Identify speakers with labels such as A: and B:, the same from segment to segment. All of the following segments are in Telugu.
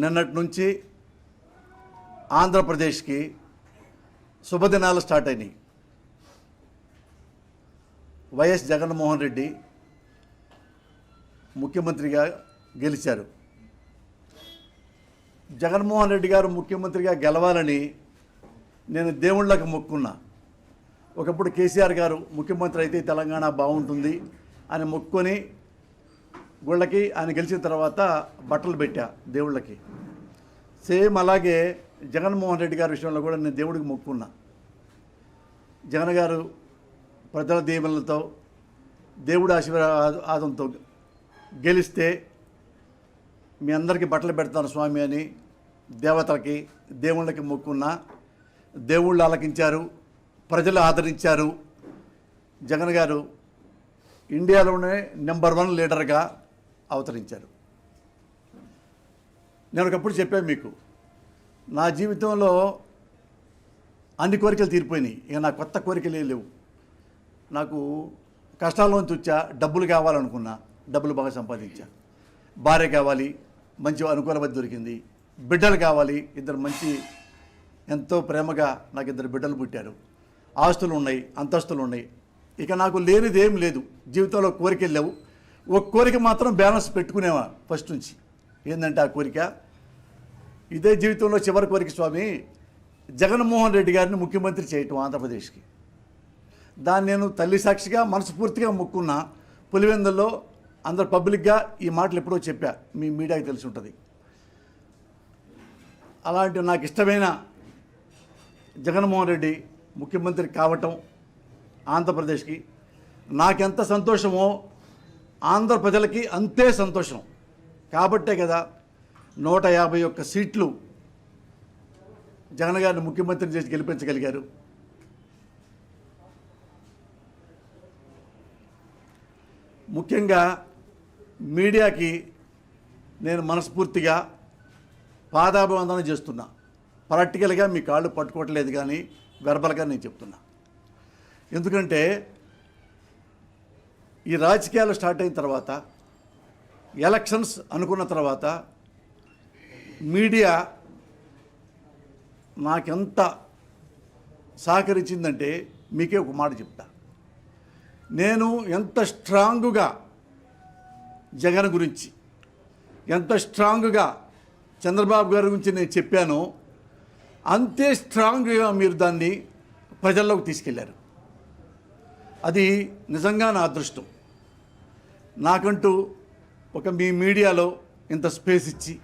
A: నిన్నటి నుంచి ఆంధ్రప్రదేశ్కి శుభదినాలు స్టార్ట్ అయినాయి. వైఎస్ జగన్మోహన్ రెడ్డి ముఖ్యమంత్రిగా గెలిచారు. జగన్మోహన్ రెడ్డి గారు ముఖ్యమంత్రిగా గెలవాలని నేను దేవుళ్ళకు మొక్కున్నా. ఒకప్పుడు కేసీఆర్ గారు ముఖ్యమంత్రి అయితే తెలంగాణ బాగుంటుంది అని మొక్కుకొని గుళ్ళకి ఆయన గెలిచిన తర్వాత బట్టలు పెట్టా దేవుళ్ళకి. సేమ్ అలాగే జగన్మోహన్ రెడ్డి గారి విషయంలో కూడా నేను దేవుడికి మొక్కున్నా. జగన్ గారు ప్రజల దీవెనలతో దేవుడి ఆశీర్వాదంతో గెలిస్తే మీ అందరికీ బట్టలు పెడతాను స్వామి అని దేవతలకి దేవుళ్ళకి మొక్కున్నా. దేవుళ్ళు ఆలకించారు ప్రజలు ఆదరించారు. జగన్ గారు ఇండియాలోనే నెంబర్ వన్ లీడర్గా అవతరించారు. నేను ఒకప్పుడు చెప్పాను మీకు నా జీవితంలో అన్ని కోరికలు తీరిపోయినాయి. ఇక నా కొత్త కోరికలు ఏం లేవు. నాకు కష్టాల్లోంచి వచ్చా డబ్బులు కావాలనుకున్నా డబ్బులు బాగా సంపాదించా. భార్య కావాలి మంచి అనుకూలమతి దొరికింది. బిడ్డలు కావాలి ఇద్దరు మంచి ఎంతో ప్రేమగా నాకు ఇద్దరు బిడ్డలు పుట్టారు. ఆస్తులు ఉన్నాయి అంతస్తులు ఉన్నాయి ఇక నాకు లేనిదేం లేదు. జీవితంలో కోరికలు లేవు. ఒక కోరిక మాత్రం బ్యాలెన్స్ పెట్టుకునేవా ఫస్ట్ నుంచి. ఏంటంటే ఆ కోరిక? ఇదే జీవితంలో చివరి కోరిక స్వామి జగన్మోహన్ రెడ్డి గారిని ముఖ్యమంత్రి చేయటం ఆంధ్రప్రదేశ్కి. దాన్ని నేను తల్లి సాక్షిగా మనస్ఫూర్తిగా మొక్కున్నా. పులివెందుల్లో అందరు పబ్లిక్గా ఈ మాటలు ఎప్పుడో చెప్పా. మీ మీడియాకి తెలిసి ఉంటుంది. అలాంటి నాకు ఇష్టమైన జగన్మోహన్ రెడ్డి ముఖ్యమంత్రి కావటం ఆంధ్రప్రదేశ్కి నాకెంత సంతోషమో ఆంధ్ర ప్రజలకి అంతే సంతోషం. కాబట్టే కదా నూట యాభై ఒక్క సీట్లు జగన్ గారిని ముఖ్యమంత్రిని చేసి గెలిపించగలిగారు. ముఖ్యంగా మీడియాకి నేను మనస్ఫూర్తిగా పాదాభివందన చేస్తున్నా. ప్రాక్టికల్గా మీ కాళ్ళు పట్టుకోవట్లేదు కానీ వెర్బల్గా నేను చెప్తున్నా. ఎందుకంటే ఈ రాజకీయాలు స్టార్ట్ అయిన తర్వాత ఎలక్షన్స్ అనుకున్న తర్వాత మీడియా నాకెంత సహకరించిందంటే మీకే ఒక మాట చెప్తా. నేను ఎంత స్ట్రాంగుగా జగన్ గురించి ఎంత స్ట్రాంగ్గా చంద్రబాబు గారి గురించి నేను చెప్పానో అంతే స్ట్రాంగ్గా మీరు దాన్ని ప్రజల్లోకి తీసుకెళ్ళారు. అది నిజంగా నా అదృష్టం. నాకంటూ ఒక మీ మీడియాలో ఇంత స్పేస్ ఇచ్చి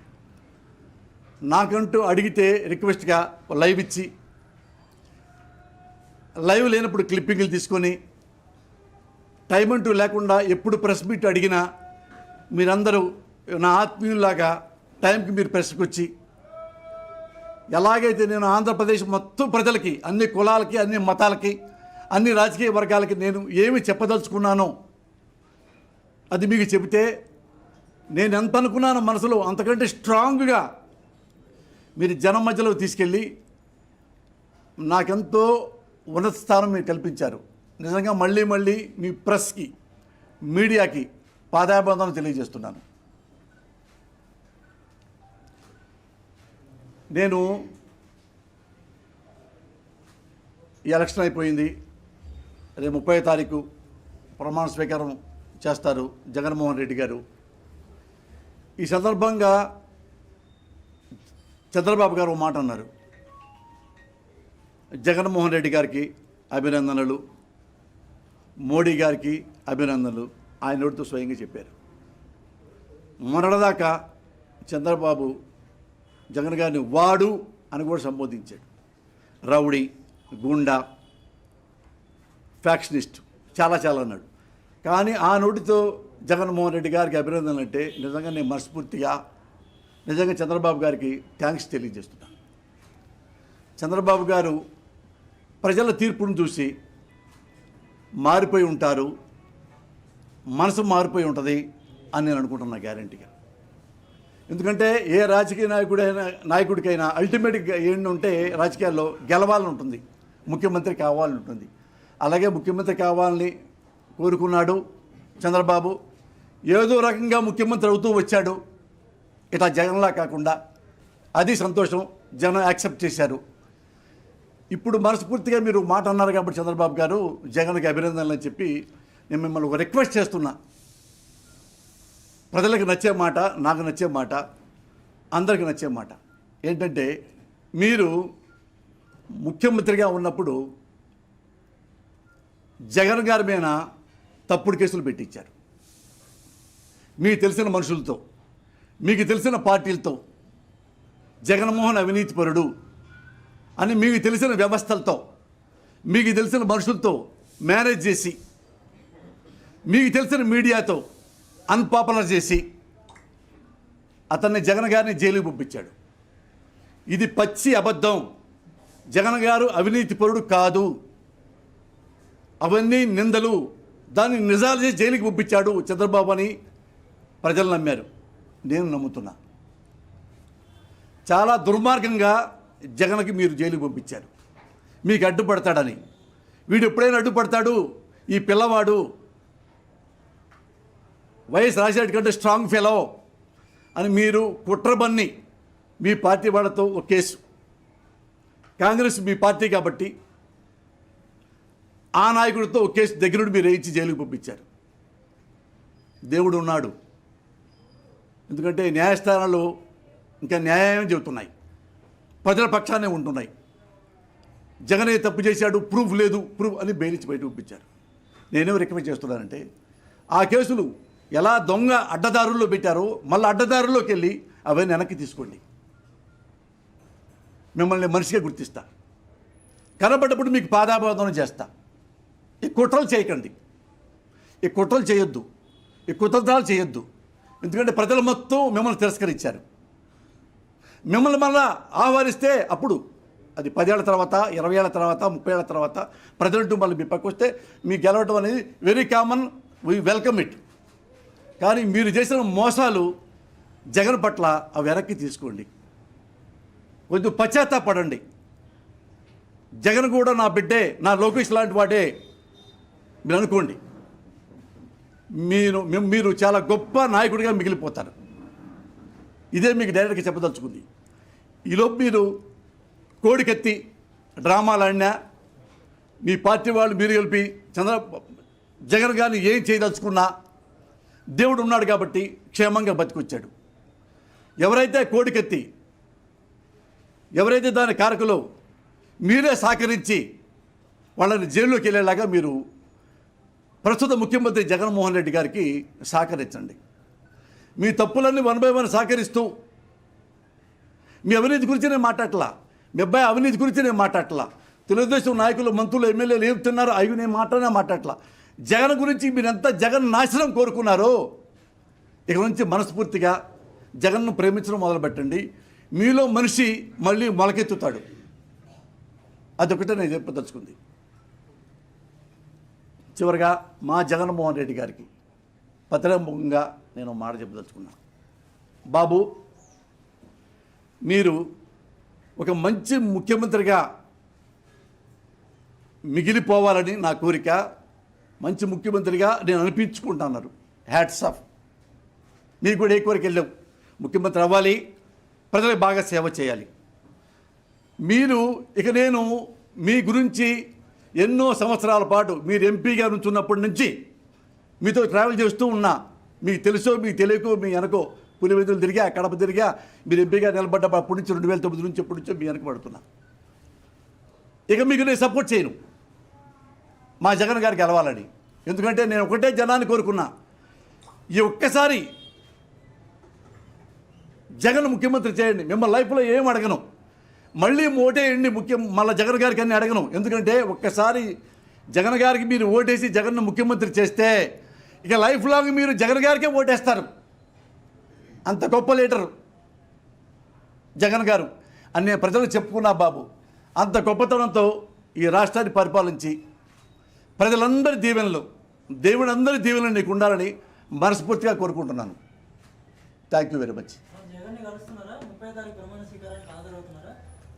A: నాకంటూ అడిగితే రిక్వెస్ట్గా లైవ్ ఇచ్చి లైవ్ లేనప్పుడు క్లిప్పింగ్లు తీసుకొని టైం అంటూ లేకుండా ఎప్పుడు ప్రెస్ మీట్ అడిగినా మీరందరూ నా ఆత్మీయుల్లాగా టైంకి మీరు ప్రెస్కి వచ్చి ఎలాగైతే నేను ఆంధ్రప్రదేశ్ మొత్తం ప్రజలకి అన్ని కులాలకి అన్ని మతాలకి అన్ని రాజకీయ వర్గాలకి నేను ఏమి చెప్పదలుచుకున్నానో అది మీకు చెబితే నేను ఎంత అనుకున్నానో మనసులో అంతకంటే స్ట్రాంగ్గా మీరు జనం మధ్యలో తీసుకెళ్ళి నాకెంతో ఉన్నత స్థానం మీరు కల్పించారు. నిజంగా మళ్ళీ మళ్ళీ మీ ప్రెస్కి మీడియాకి పాదాబంధన తెలియజేస్తున్నాను. నేను ఎలక్షన్ అయిపోయింది. రేపు ముప్పై తారీఖు ప్రమాణ స్వీకారం చేస్తారు జగన్మోహన్ రెడ్డి గారు. ఈ సందర్భంగా చంద్రబాబు గారు మాట అన్నారు. జగన్మోహన్ రెడ్డి గారికి అభినందనలు మోడీ గారికి అభినందనలు ఆయన నోటితో స్వయంగా చెప్పారు. మొన్నటిదాకా చంద్రబాబు జగన్ గారిని వాడు అని కూడా సంబోధించాడు. రౌడీ గుండా ఫ్యాక్షనిస్ట్ చాలా చాలా అన్నాడు. కానీ ఆ నోటితో జగన్మోహన్ రెడ్డి గారికి అభినందనలు అంటే నిజంగా నేను మనస్ఫూర్తిగా నిజంగా చంద్రబాబు గారికి థ్యాంక్స్ తెలియజేస్తున్నాను చంద్రబాబు గారు ప్రజల తీర్పును చూసి మారిపోయి ఉంటారు మనసు మారిపోయి ఉంటుంది అని నేను అనుకుంటున్నా గ్యారంటీగా. ఎందుకంటే ఏ రాజకీయ నాయకుడైనా నాయకుడికైనా అల్టిమేట్గా ఏంటంటే రాజకీయాల్లో గెలవాలని ఉంటుంది ముఖ్యమంత్రి కావాలని ఉంటుంది. అలాగే ముఖ్యమంత్రి కావాలని కోరుకున్నాడు చంద్రబాబు. ఏదో రకంగా ముఖ్యమంత్రి అవుతూ వచ్చాడు. ఇట్లా జగన్లా కాకుండా అది సంతోషం జనం యాక్సెప్ట్ చేశారు. ఇప్పుడు మనస్ఫూర్తిగా మీరు మాట అన్నారు కాబట్టి చంద్రబాబు గారు జగన్కి అభినందనలు అని చెప్పి నేను మిమ్మల్ని ఒక రిక్వెస్ట్ చేస్తున్నా. ప్రజలకు నచ్చే మాట నాకు నచ్చే మాట అందరికి నచ్చే మాట. ఏంటంటే మీరు ముఖ్యమంత్రిగా ఉన్నప్పుడు జగన్ గారి మీద తప్పుడు కేసులు పెట్టించారు. మీకు తెలిసిన మనుషులతో మీకు తెలిసిన పార్టీలతో జగన్మోహన్ అవినీతిపరుడు అని మీకు తెలిసిన వ్యవస్థలతో మీకు తెలిసిన మనుషులతో మేనేజ్ చేసి మీకు తెలిసిన మీడియాతో అన్పాపులర్ చేసి అతన్ని జగన్ గారిని జైలుకి పంపించాడు. ఇది పచ్చి అబద్ధం. జగన్ గారు అవినీతి పరుడు కాదు. అవన్నీ నిందలు. దాన్ని నిజాలు చేసి జైలుకి పంపించాడు చంద్రబాబు అని ప్రజలు నమ్మారు. నేను నమ్ముతున్నా. చాలా దుర్మార్గంగా జగన్కి మీరు జైలుకి పంపించారు. మీకు అడ్డుపడతాడని. వీడు ఎప్పుడైనా అడ్డుపడతాడు? ఈ పిల్లవాడు వైఎస్ రాజశేఖర్ కంటే స్ట్రాంగ్ ఫెలో అని మీరు కుట్రబన్ని మీ పార్టీ వాళ్ళతో ఒక కేసు. కాంగ్రెస్ మీ పార్టీ కాబట్టి ఆ నాయకుడితో ఒక కేసు దగ్గరుండి మీరు వేయించి జైలుకు పంపించారు. దేవుడు ఉన్నాడు. ఎందుకంటే న్యాయస్థానాలు ఇంకా న్యాయం చెబుతున్నాయి. ప్రజల పక్షానే ఉంటున్నాయి. జగనే తప్పు చేశాడు ప్రూఫ్ లేదు ప్రూఫ్ అని బెయిలించి బయట పంపించారు. నేనేం రికమెండ్ చేస్తున్నానంటే ఆ కేసులు ఎలా దొంగ అడ్డదారుల్లో పెట్టారో మళ్ళీ అడ్డదారుల్లోకి వెళ్ళి అవన్నీ వెనక్కి తీసుకోండి. మిమ్మల్ని మనిషిగా గుర్తిస్తా. కనబడ్డప్పుడు మీకు పాదాబంధనం చేస్తా. ఈ కుట్రలు చేయకండి. ఈ కుట్రలు చేయొద్దు. ఈ కుతంత్రాలు చేయొద్దు. ఎందుకంటే ప్రజలు మొత్తం మిమ్మల్ని తిరస్కరించారు. మిమ్మల్ని మళ్ళా ఆహ్వానిస్తే అప్పుడు అది పదేళ్ళ తర్వాత ఇరవై ఏళ్ళ తర్వాత ముప్పై ఏళ్ళ తర్వాత ప్రజలంటూ మళ్ళీ మీ పక్క వస్తే మీ గెలవడం అనేది very common we welcome it కానీ మీరు చేసిన మోసాలు జగన్ పట్ల ఆ వెనక్కి తీసుకోండి. కొంచెం పశ్చాత్తాపడండి జగన్ కూడా నా బిడ్డే నా లోకేష్ లాంటి వాడే. మీరు అనుకోండి. మీరు మీరు చాలా గొప్ప నాయకుడిగా మిగిలిపోతారు. ఇదే మీకు డైరెక్ట్గా చెప్పదలుచుకుంది. ఈలోపు మీరు కోడికెత్తి డ్రామాలు ఆడినా మీ పార్టీ వాళ్ళు మీరు కలిపి చంద్ర జగన్ గారిని ఏం చేయదలుచుకున్నా దేవుడు ఉన్నాడు కాబట్టి క్షేమంగా బతికొచ్చాడు. ఎవరైతే కోడికెత్తి ఎవరైతే దాని కారకులు మీరే సహకరించి వాళ్ళని జైల్లోకి వెళ్ళేలాగా మీరు ప్రస్తుత ముఖ్యమంత్రి జగన్మోహన్ రెడ్డి గారికి సహకరించండి. మీ తప్పులన్నీ వన్ బై వన్ సహకరిస్తూ మీ అవినీతి గురించి నేను మాట్లాడలా మీ అబ్బాయి అవినీతి గురించి నేను మాట్లాడలా తెలుగుదేశం నాయకులు మంత్రులు ఎమ్మెల్యేలు ఏం తిన్నారో అవి నేను మాట్లాడినా మాట్లాడలా జగన్ గురించి మీరెంత జగన్ నాశనం కోరుకున్నారో ఇక నుంచి మనస్ఫూర్తిగా జగన్ను ప్రేమించడం మొదలుపెట్టండి. మీలో మనిషి మళ్ళీ మొలకెత్తుతాడు. అదొకటే నేను చెప్పదలుచుకుంది. చివరిగా మా జగన్మోహన్ రెడ్డి గారికి పత్రముఖంగా నేను మాట చెప్పదలుచుకున్నాను. బాబు మీరు ఒక మంచి ముఖ్యమంత్రిగా మిగిలిపోవాలని నా కోరిక మంచి ముఖ్యమంత్రిగా నేను అనిపించుకుంటున్నారు హ్యాట్స్ ఆఫ్ మీకు కూడా ఏ కోరిక వెళ్ళాం ముఖ్యమంత్రి అవ్వాలి ప్రజలకు బాగా సేవ చేయాలి. మీరు ఇక నేను మీ గురించి ఎన్నో సంవత్సరాల పాటు మీరు ఎంపీగా నుంచున్నప్పటి నుంచి మీతో ట్రావెల్ చేస్తూ ఉన్నా మీకు తెలుసో మీకు తెలియకో మీ వెనకో పులివెందులు తిరిగా కడప తిరిగా మీరు ఎంపీగా నిలబడ్డప్పుడు అప్పటి నుంచి రెండు వేల తొమ్మిది నుంచి ఎప్పటి నుంచో మీ వెనక పడుతున్నా. ఇక మీకు నేను సపోర్ట్ చేయను. మా జగన్ గారికి గెలవాలని. ఎందుకంటే నేను ఒకటే జనాన్ని కోరుకున్నా. ఈ ఒక్కసారి జగన్ ముఖ్యమంత్రి చేయండి. మిమ్మల్ని లైఫ్లో ఏం అడగను. మళ్ళీ ఓటేయండి ముఖ్యం. మళ్ళీ జగన్ గారికి అన్ని అడగను. ఎందుకంటే ఒక్కసారి జగన్ గారికి మీరు ఓటేసి జగన్ను ముఖ్యమంత్రి చేస్తే ఇక లైఫ్ లాంగ్ మీరు జగన్ గారికే ఓటేస్తారు. అంత గొప్ప లీడరు జగన్ గారు. అని ప్రజలు చెప్పుకున్నా బాబు. అంత గొప్పతనంతో ఈ రాష్ట్రాన్ని పరిపాలించి ప్రజలందరి దీవెనలు దేవుడు అందరి దీవెనలు నీకు ఉండాలని మనస్ఫూర్తిగా కోరుకుంటున్నాను. థ్యాంక్ యూ వెరీ మచ్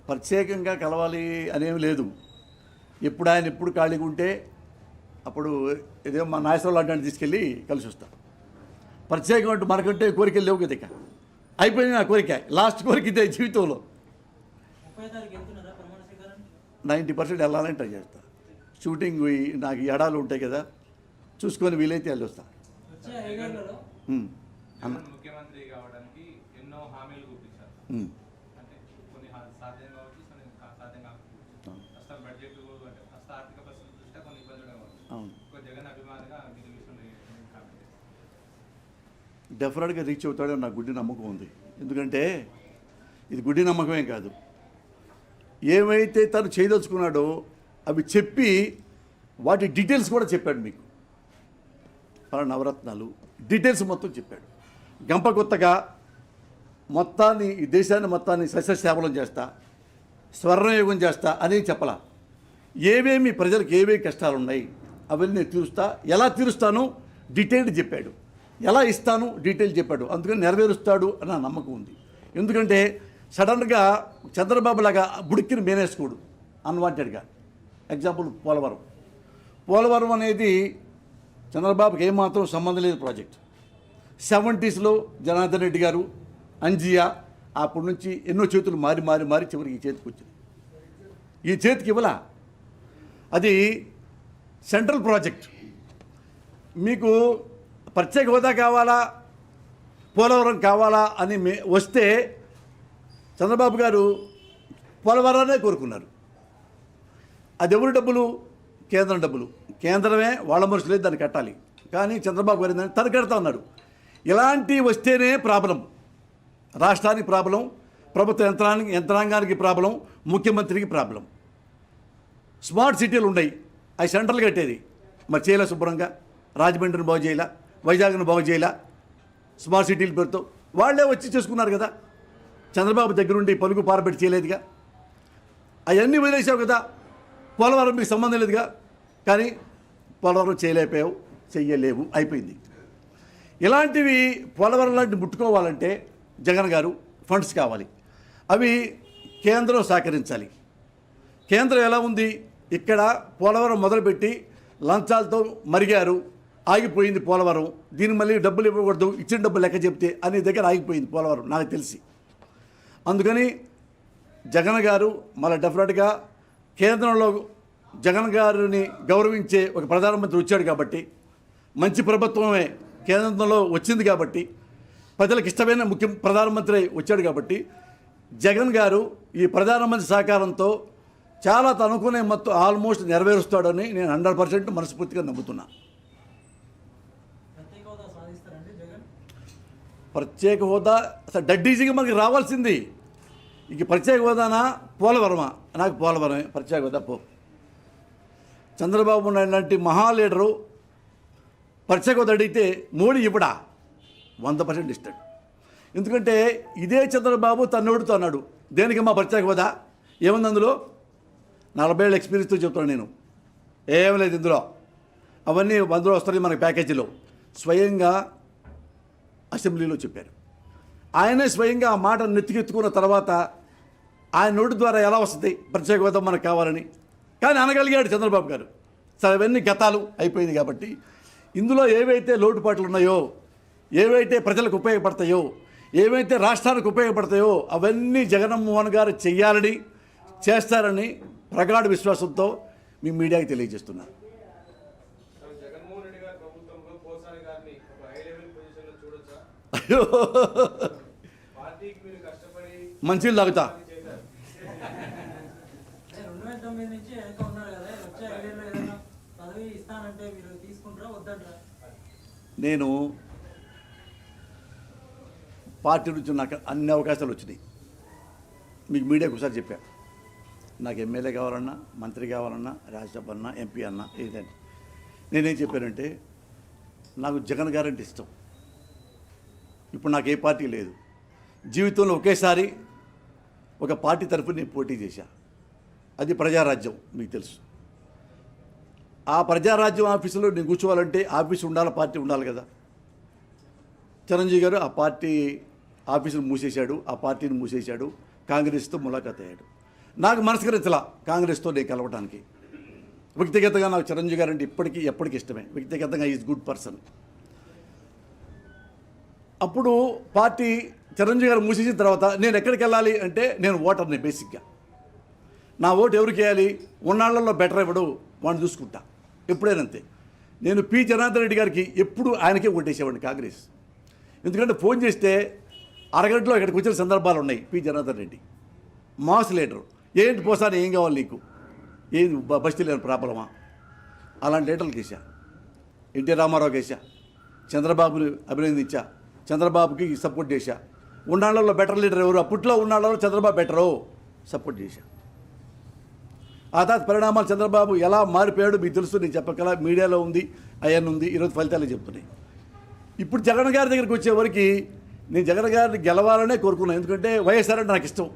A: ప్రత్యేకంగా కలవాలి అనేవి లేదు. ఎప్పుడు ఆయన ఎప్పుడు ఖాళీగా ఉంటే అప్పుడు ఇదే మా నాయసరావు లాంటి తీసుకెళ్ళి కలిసి వస్తాం. ప్రత్యేకం అంటూ మనకంటే కోరికలు లేవు కదా ఇక అయిపోయింది నా కోరిక. లాస్ట్ కోరిక ఇదే జీవితంలో. నైంటీ పర్సెంట్ వెళ్ళాలని ట్రై చేస్తా. షూటింగ్ పోయి నాకు ఎడాలు ఉంటాయి కదా. చూసుకొని వీలైతే
B: ఐదేళ్ళలో?
A: ఉమ్. అన్న
C: ముఖ్యమంత్రి కావడానికి ఎన్నో హామీలు
A: డెఫినెట్గా రీచ్ అవుతాడని నాకు గుడ్డి నమ్మకం ఉంది. ఎందుకంటే ఇది గుడ్డి నమ్మకమే కాదు. ఏమైతే తను చేయదలుచుకున్నాడో అవి చెప్పి వాటి డీటెయిల్స్ కూడా చెప్పాడు మీకు. పలా నవరత్నాలు డీటెయిల్స్ మొత్తం చెప్పాడు. గంప కొత్తగా మొత్తాన్ని ఈ దేశాన్ని మొత్తాన్ని సస్యశ్యామలం చేస్తా స్వర్ణయోగం చేస్తా అని చెప్పలా. ఏమేమి ప్రజలకు ఏమేమి కష్టాలు ఉన్నాయి అవన్నీ నేను తీరుస్తా ఎలా తీరుస్తాను డీటెయిల్డ్ చెప్పాడు. ఎలా ఇస్తాను? డీటెయిల్ చెప్పాడు. అందుకని నెరవేరుస్తాడు అన్న నమ్మకం ఉంది. ఎందుకంటే సడన్గా చంద్రబాబు లాగా బుడికిని మేనేసుకోడు. అన్వాంటెడ్గా. ఎగ్జాంపుల్ పోలవరం. పోలవరం అనేది చంద్రబాబుకి ఏమాత్రం సంబంధం లేని ప్రాజెక్ట్. సెవెంటీస్లో జనార్దన్ రెడ్డి గారు అంజియా అప్పటి నుంచి ఎన్నో చేతులు మారి మారి మారి చివరికి ఈ చేతికి వచ్చింది. ఈ చేతికి ఇవ్వలా? అది సెంట్రల్ ప్రాజెక్ట్. మీకు ప్రత్యేక హోదా కావాలా? పోలవరం కావాలా అని మే వస్తే చంద్రబాబు గారు పోలవరాన్నే కోరుకున్నారు. అది ఎవరి డబ్బులు? కేంద్రం డబ్బులు. కేంద్రమే వాళ్ళ మనుషులే దాన్ని కట్టాలి. కానీ చంద్రబాబు గారు ఏంటంటే తను కడతా ఉన్నాడు. ఇలాంటి వస్తేనే ప్రాబ్లం. రాష్ట్రానికి ప్రాబ్లం ప్రభుత్వ యంత్రానికి యంత్రాంగానికి ప్రాబ్లం ముఖ్యమంత్రికి ప్రాబ్లం. స్మార్ట్ సిటీలు ఉన్నాయి. అవి సెంట్రల్ కట్టేది. మరి చేయలే శుభ్రంగా? రాజమండ్రిని బాగు చేయలే? వైజాగ్ను బాగు చేయలా? స్మార్ట్ సిటీల పేరుతో. వాళ్ళే వచ్చి చేసుకున్నారు కదా. చంద్రబాబు దగ్గరుండి పలుకు పారబెట్టి చేయలేదుగా. అవన్నీ వదిలేసావు కదా. పోలవరం మీకు సంబంధం లేదుగా. కానీ పోలవరం చేయలేకపోయావు చెయ్యలేవు అయిపోయింది. ఇలాంటివి పోలవరం లాంటి ముట్టుకోవాలంటే జగన్ గారు ఫండ్స్ కావాలి. అవి కేంద్రం సహకరించాలి. కేంద్రం ఎలా ఉంది? ఇక్కడ పోలవరం మొదలుపెట్టి లంచాలతో మరిగారు ఆగిపోయింది పోలవరం. దీన్ని మళ్ళీ డబ్బులు ఇవ్వకూడదు ఇచ్చిన డబ్బులు లెక్క చెప్తే అనే దగ్గర ఆగిపోయింది పోలవరం నాకు తెలిసి. అందుకని జగన్ గారు మళ్ళీ డెఫినెట్గా కేంద్రంలో జగన్ గారిని గౌరవించే ఒక ప్రధానమంత్రి వచ్చాడు కాబట్టి మంచి ప్రభుత్వమే కేంద్రంలో వచ్చింది కాబట్టి ప్రజలకు ఇష్టమైన ముఖ్య ప్రధానమంత్రి వచ్చాడు కాబట్టి జగన్ గారు ఈ ప్రధానమంత్రి సహకారంతో చాలా తనుకునే మొత్తం ఆల్మోస్ట్ నెరవేరుస్తాడని నేను హండ్రెడ్ పర్సెంట్ మనస్ఫూర్తిగా నమ్ముతున్నాను
B: ప్రత్యేక హోదా సాధిస్తారండి జగన్
A: ప్రత్యేక హోదా అసలు డడ్డీజీగా మనకి రావాల్సింది. ఇక ప్రత్యేక హోదానా పోలవరమా? నాకు పోలవరమే. ప్రత్యేక హోదా పో. చంద్రబాబు నాయుడు లాంటి మహా లీడరు ప్రత్యేక హోదా అడిగితే మోడీ ఇప్పుడా వంద పర్సెంట్ ఇస్తాడు. ఎందుకంటే ఇదే చంద్రబాబు తన్నోడుతో అన్నాడు. దేనికి మా ప్రత్యేక హోదా ఏముంది అందులో? నలభై ఏళ్ళ ఎక్స్పీరియన్స్తో చెప్తాను నేను. ఏం లేదు ఇందులో. అవన్నీ అందులో వస్తాయి మనకి ప్యాకేజీలో. స్వయంగా అసెంబ్లీలో చెప్పారు. ఆయనే స్వయంగా ఆ మాట నెత్తికెత్తుకున్న తర్వాత ఆయన నోటి ద్వారా ఎలా వస్తుంది? ప్రత్యేక హోదా మనకు కావాలని. కానీ అనగలిగాడు చంద్రబాబు గారు. సరే అవన్నీ గతాలు అయిపోయింది కాబట్టి ఇందులో ఏవైతే లోటుపాట్లు ఉన్నాయో ఏవైతే ప్రజలకు ఉపయోగపడతాయో ఏవైతే రాష్ట్రానికి ఉపయోగపడతాయో అవన్నీ జగన్మోహన్ గారు చేయాలని చేస్తారని ప్రగాఢ విశ్వాసంతో మీ మీడియాకి తెలియజేస్తున్నారు
C: సో జగన్మోహన్ రెడ్డి గారి ప్రభుత్వంలో పోసాని గారిని ఒక హై లెవెల్ పొజిషన్లో చూడొచ్చా
A: అయ్యో
C: పార్టీకి మీరు కష్టపడి
A: మంచిలు తాగుతా
C: చేశారు
B: అదే రెండు వేల తొమ్మిది నుంచి వెనక ఉన్నారు కదా వచ్చే ఐదేళ్ళు ఏదైనా పదవి ఇస్తానంటే తీసుకుంటారా వద్దంటారా?
A: నేను పార్టీ నుంచి నాకు అన్ని అవకాశాలు వచ్చినాయి. మీకు మీడియాకు ఒకసారి చెప్పా. నాకు ఎమ్మెల్యే కావాలన్నా మంత్రి కావాలన్నా రాజ్యసభ అన్నా ఎంపీ అన్నా ఏదైనా. నేనేం చెప్పానంటే నాకు జగన్ గారంటే ఇష్టం. ఇప్పుడు నాకు ఏ పార్టీ లేదు. జీవితంలో ఒకేసారి ఒక పార్టీ తరఫున నేను పోటీ చేశా. అది ప్రజారాజ్యం మీకు తెలుసు. ఆ ప్రజారాజ్యం ఆఫీసులో నేను కూర్చోవాలంటే ఆఫీస్ ఉండాలి పార్టీ ఉండాలి కదా. చిరంజీవి గారు ఆ పార్టీ ఆఫీసును మూసేశాడు ఆ పార్టీని మూసేశాడు కాంగ్రెస్తో ములాఖాత్ అయ్యాడు. నాకు మనస్కరించలా కాంగ్రెస్తో నేను కలవటానికి. వ్యక్తిగతంగా నాకు చిరంజీవి గారు అంటే ఇప్పటికీ ఎప్పటికీ ఇష్టమే. వ్యక్తిగతంగా ఈజ్ గుడ్ పర్సన్ అప్పుడు పార్టీ చిరంజీవి గారు మూసేసిన తర్వాత నేను ఎక్కడికి వెళ్ళాలి అంటే నేను ఓటర్ని బేసిక్గా. నా ఓటు ఎవరికి వేయాలి? ఉన్నాళ్ళలో బెటర్ ఇవ్వడు వాడిని చూసుకుంటా. ఎప్పుడైనంతే. నేను పి జనార్దన్ రెడ్డి గారికి ఎప్పుడు ఆయనకే ఓటేసేవాడిని కాంగ్రెస్. ఎందుకంటే ఫోన్ చేస్తే అరగంటలో ఇక్కడికి వచ్చిన సందర్భాలు ఉన్నాయి P Janardhan Reddy. Mass leader. ఏంటి పోసాను ఏం కావాలి నీకు? ఏది బస్తీ లేని ప్రాబ్లమా? అలాంటి లీటర్లు కేసా ఎన్టీ రామారావు కేసా చంద్రబాబుని అభినందించా. చంద్రబాబుకి సపోర్ట్ చేశా. ఉన్నాళ్ళలో బెటర్ లీడర్ ఎవరు? అప్పట్లో ఉన్నాళ్ళలో చంద్రబాబు బెటరు సపోర్ట్ చేశా. ఆ తర్వాత పరిణామాలు చంద్రబాబు ఎలా మారిపోయాడు మీకు తెలుసు నేను చెప్పగల మీడియాలో ఉంది అయ్యన్ ఉంది ఈరోజు ఫలితాలు చెప్తున్నాయి. ఇప్పుడు జగన్ గారి దగ్గరికి వచ్చేవరకు నేను జగన్ గారిని గెలవాలనే కోరుకున్నాను ఎందుకంటే వైఎస్ఆర్ అంటే నాకు ఇష్టం.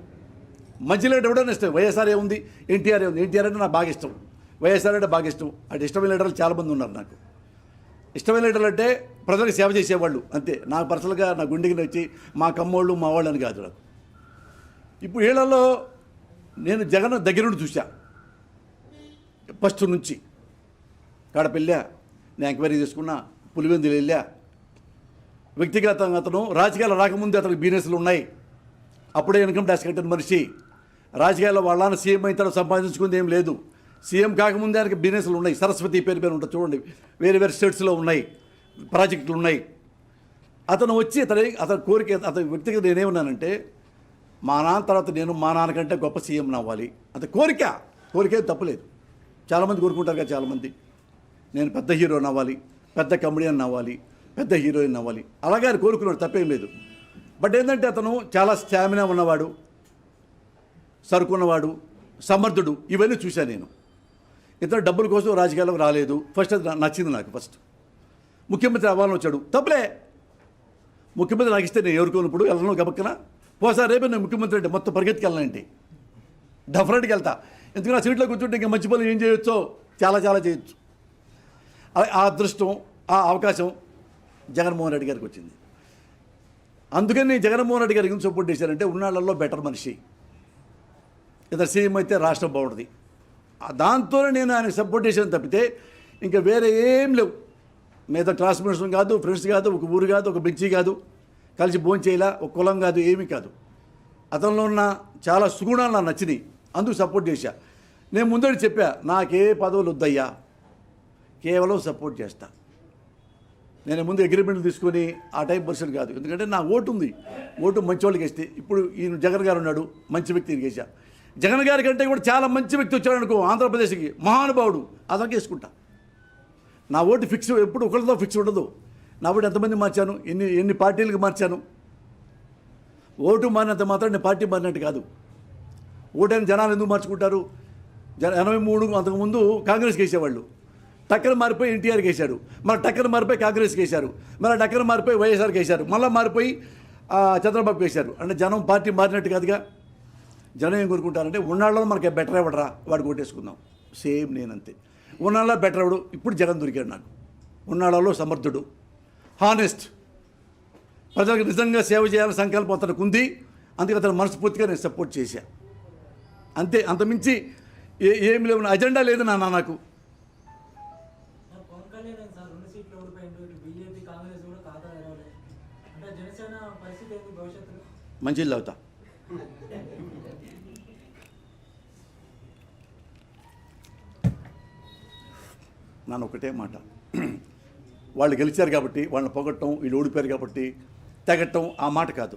A: మంచి లీడర్ కూడా ఇష్టం. వైఎస్ఆర్ ఏముంది? ఎన్టీఆర్ ఏముంది? ఎన్టీఆర్ అంటే నాకు బాగా ఇష్టం. వైఎస్ఆర్ అంటే బాగా ఇష్టం. అటు ఇష్టమైన లీడర్లు చాలామంది ఉన్నారు నాకు. ఇష్టమైన లీడర్లు అంటే ప్రజలకు సేవ చేసేవాళ్ళు. అంతే. నాకు పర్సనల్గా నా గుండెకి వచ్చి మా కమ్మోళ్ళు మా వాళ్ళు అని కాదు నాకు. ఇప్పుడు వీళ్ళల్లో నేను జగన్ దగ్గర నుండి చూసా ఫస్ట్ నుంచి. కడప వెళ్ళా నేను ఎంక్వైరీ చేసుకున్నా పులివెందులు వెళ్ళా. వ్యక్తిగతంగా అతను రాజకీయాలు రాకముందే అతనికి బిజినెస్లు ఉన్నాయి. అప్పుడే ఇన్కమ్ ట్యాక్స్ కట్టిన మనిషి. రాజకీయాల్లో వాళ్ళని సీఎం అయిన తర్వాత సంపాదించుకుంది ఏం లేదు. సీఎం కాకముందే ఆయనకి బిజినెస్లు ఉన్నాయి. సరస్వతి పేరు పేరు ఉంటుంది చూడండి. వేరే వేరే స్టేట్స్లో ఉన్నాయి. ప్రాజెక్టులు ఉన్నాయి అతను వచ్చి అతని అతని కోరిక అతని వ్యక్తిగత నేనేమన్నానంటే మా నాన్న తర్వాత నేను మా నాన్నకంటే గొప్ప సీఎం అవ్వాలి. అంత కోరిక. కోరికే తప్పలేదు. చాలామంది కోరుకుంటారు కదా చాలామంది. నేను పెద్ద హీరోని అవ్వాలి పెద్ద కమెడియన్ అవ్వాలి పెద్ద హీరోయిన్ అవ్వాలి. అలాగే ఆయన కోరుకున్నాడు తప్పేం లేదు. బట్ ఏంటంటే అతను చాలా స్టామినా ఉన్నవాడు సరుకున్నవాడు సమర్థుడు. ఇవన్నీ చూశాను నేను. ఇతను డబ్బుల కోసం రాజకీయాలకు రాలేదు. ఫస్ట్ అది నచ్చింది నాకు ఫస్ట్. ముఖ్యమంత్రి అవ్వాలని వచ్చాడు. తప్పులే. ముఖ్యమంత్రి నాకు ఇస్తే నేను ఎవరుకోనప్పుడు వెళ్ళను గబక్కన. పోసా రేపే నేను ముఖ్యమంత్రి అంటే మొత్తం పరిగెత్తుకెళ్ళానంటే డెఫినెట్గా వెళ్తా. ఎందుకంటే ఆ సీట్లో కూర్చుంటే ఇంకా మంచి పనులు ఏం చేయొచ్చో చాలా చాలా చేయొచ్చు. ఆ- ఆ అదృష్టం ఆ అవకాశం జగన్మోహన్ రెడ్డి గారికి వచ్చింది. అందుకని నేను జగన్మోహన్ రెడ్డి గారికి ఎందుకు సపోర్ట్ చేశానంటే ఉన్నాళ్ళల్లో బెటర్ మనిషి. ఇతర సీఎం అయితే రాష్ట్రం బాగుంటుంది. దాంతోనే నేను ఆయనకు సపోర్ట్ చేశాను తప్పితే ఇంకా వేరే ఏం లేవు. మిగతా క్లాస్మేట్స్ కాదు ఫ్రెండ్స్ కాదు ఒక ఊరు కాదు ఒక బెంచి కాదు. కలిసి భోజనం ఒక కులం కాదు ఏమీ కాదు. అతనిలో ఉన్న చాలా సుగుణాలు నాకు నచ్చినాయి. అందుకు సపోర్ట్ చేశా. నేను ముందడి చెప్పా నాకే పదవులు వద్దయ్యా. కేవలం సపోర్ట్ చేస్తా. నేను ముందు అగ్రిమెంట్లు తీసుకొని ఆ టైప్ పర్సన్ కాదు. ఎందుకంటే నా ఓటు ఉంది. ఓటు మంచి వాళ్ళకి వేస్తే. ఇప్పుడు ఈయన జగన్ గారు ఉన్నాడు మంచి వ్యక్తి వేసా జగన్ గారి కంటే కూడా చాలా మంచి వ్యక్తి వచ్చాడు అనుకో ఆంధ్రప్రదేశ్కి. మహానుభావుడు. అతనికి వేసుకుంటా. నా ఓటు ఫిక్స్ ఎప్పుడు ఒకరితో ఫిక్స్ ఉండదు. నా ఓటు ఎంతమంది మార్చాను? ఎన్ని ఎన్ని పార్టీలకు మార్చాను? ఓటు మారినంత మాత్రం నేను పార్టీ మారినట్టు కాదు. ఓటైన జనాలు ఎందుకు మార్చుకుంటారు? జన ఎనభై మూడు అంతకుముందు కాంగ్రెస్కి వేసేవాళ్ళు టక్కన మారిపోయి ఎన్టీఆర్కి వేశారు మళ్ళీ టక్కన మారిపోయి కాంగ్రెస్కి వేశారు మళ్ళీ టక్కన మారిపోయి వైఎస్ఆర్కి వేశారు మళ్ళీ మారిపోయి చంద్రబాబు చంద్రబాబుకి వేశారు అంటే జనం పార్టీ మారినట్టు కాదుగా. జనం ఏం కోరుకుంటారంటే ఉన్నాళ్ళలో మనకి బెటర్ ఇవ్వడరా వాడు కొట్టేసుకుందాం సేమ్ నేనంతే. ఉన్నాళ్ళ బెటర్ ఇవ్వడు ఇప్పుడు జగన్ దొరికాడు నాకు. ఉన్నాళ్ళలో సమర్థుడు. హానెస్ట్ ప్రజలకు నిజంగా సేవ చేయాలని సంకల్పం అతనికి ఉంది. అందుకే అతను మనస్ఫూర్తిగా నేను సపోర్ట్ చేశా. అంతే అంతమించి ఏ ఏమి లేవు. అజెండా లేదు నాన్న నాకు.
B: సార్ పవన్ కళ్యాణ్ ఏంటి సార్ రెండు సీట్లు ఓడిపోయిండు ఇటు బీజేపీ కాంగ్రెస్ కూడా ఖాతా తెరవలేదు అంటే జనసేన పరిస్థితి ఏంటి భవిష్యత్తులో
A: మంచిది అవుతా నాన్న ఒకటే మాట. వాళ్ళు గెలిచారు కాబట్టి వాళ్ళని పొగట్టం వీళ్ళు ఓడిపోయారు కాబట్టి తెగట్టం ఆ మాట కాదు.